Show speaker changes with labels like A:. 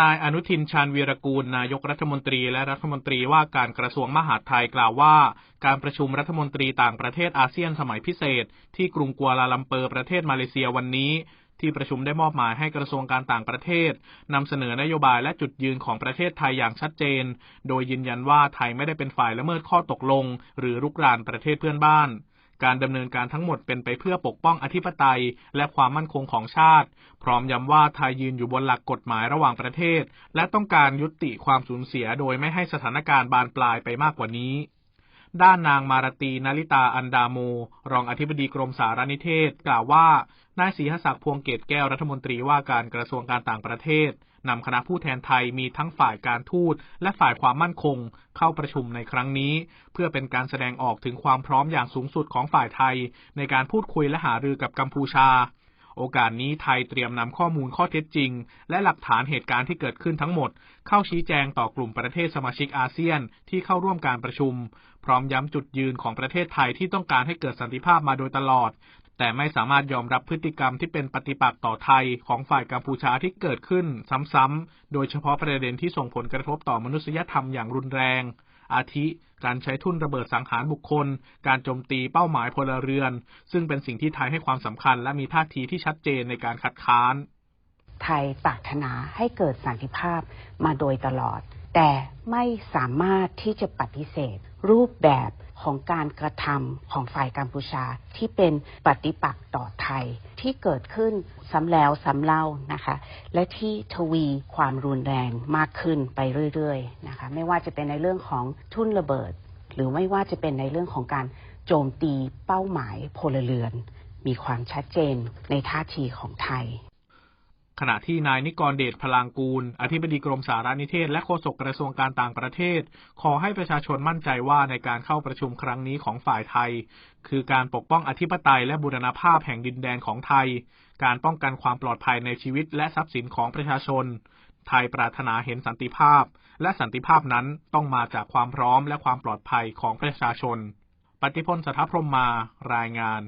A: นายอนุทินชาญวีรกูล นายกรัฐมนตรีและรัฐมนตรีว่าการกระทรวงมหาดไทยกล่าวว่า การประชุมรัฐมนตรีต่างประเทศอาเซียนสมัยพิเศษ ที่กรุงกัวลาลัมเปอร์ประเทศมาเลเซียวันนี้ ที่ประชุมได้มอบหมายให้กระทรวงการต่างประเทศนำเสนอนโยบายและจุดยืนของประเทศไทยอย่างชัดเจน โดยยืนยันว่าไทยไม่ได้เป็นฝ่ายละเมิดข้อตกลง หรือรุกรานประเทศเพื่อนบ้าน การดำเนินการทั้งหมดเป็นไปเพื่อปกป้องอธิปไตย และความมั่นคงของชาติ พร้อมย้ำว่าไทยยืนอยู่บนหลักกฎหมายระหว่างประเทศ และต้องการยุติความสูญเสียโดยไม่ให้สถานการณ์บานปลายไปมากกว่านี้ด้านนางมารตีนาริตาอันดาโม รองอธิบดีกรมสารนิเทศ กล่าวว่านายศรีหศักดิ์พวงเกตแก้วรัฐมนตรีว่าการกระทรวงการต่างประเทศ นำคณะผู้แทนไทยมีทั้งฝ่ายการทูตและฝ่ายความมั่นคง เข้าประชุมในครั้งนี้ เพื่อเป็นการแสดงออกถึงความพร้อมอย่างสูงสุดของฝ่ายไทย ในการพูดคุยและหารือกับกัมพูชา โอกาสนี้ไทยเตรียมนำข้อมูลข้อเท็จจริง และหลักฐานเหตุการณ์ที่เกิดขึ้นทั้งหมด เข้าชี้แจงต่อกลุ่มประเทศสมาชิกอาเซียนที่เข้าร่วมการประชุม พร้อมย้ำจุดยืนของประเทศไทยที่ต้องการให้เกิดสันติภาพมาโดยตลอด แต่ไม่สามารถยอมรับพฤติกรรมที่เป็นปฏิปักษ์ต่อไทยของฝ่ายกัมพูชาที่เกิดขึ้นซ้ำๆ โดยเฉพาะประเด็นที่ส่งผลกระทบต่อมนุษยธรรมอย่างรุนแรง อาทิ การใช้ทุนระเบิดสังหารบุคคล การโจมตีเป้าหมายพลเรือน ซึ่งเป็นสิ่งที่ไทยให้ความสำคัญและมีท่าทีที่ชัดเจนในการคัดค้าน
B: ไทยปรารถนาให้เกิดสันติภาพมาโดยตลอด แต่ไม่สามารถที่จะปฏิเสธ รูปแบบของการกระทำของฝ่ายกัมพูชาที่เป็นปฏิปักษ์ต่อไทยที่เกิดขึ้นซ้ำแล้วซ้ำเล่านะคะ และที่ทวีความรุนแรงมากขึ้นไปเรื่อยๆนะคะ ไม่ว่าจะเป็นในเรื่องของทุ่นระเบิด หรือไม่ว่าจะเป็นในเรื่องของการโจมตีเป้าหมายพลเรือน มีความชัดเจนในท่าทีของไทย
A: ขณะที่นายนิกรเดชพลางกูล อธิบดีกรมสารนิเทศ และโฆษกกระทรวงการต่างประเทศ ขอให้ประชาชนมั่นใจว่าในการเข้าประชุมครั้งนี้ของฝ่ายไทย คือการปกป้องอธิปไตยและบูรณภาพแห่งดินแดนของไทย การป้องกันความปลอดภัยในชีวิตและทรัพย์สินของประชาชน ไทยปรารถนาเห็นสันติภาพ และสันติภาพนั้นต้องมาจากความพร้อมและความปลอดภัยของประชาชน ปฏิพลสัทธพรมมารายงาน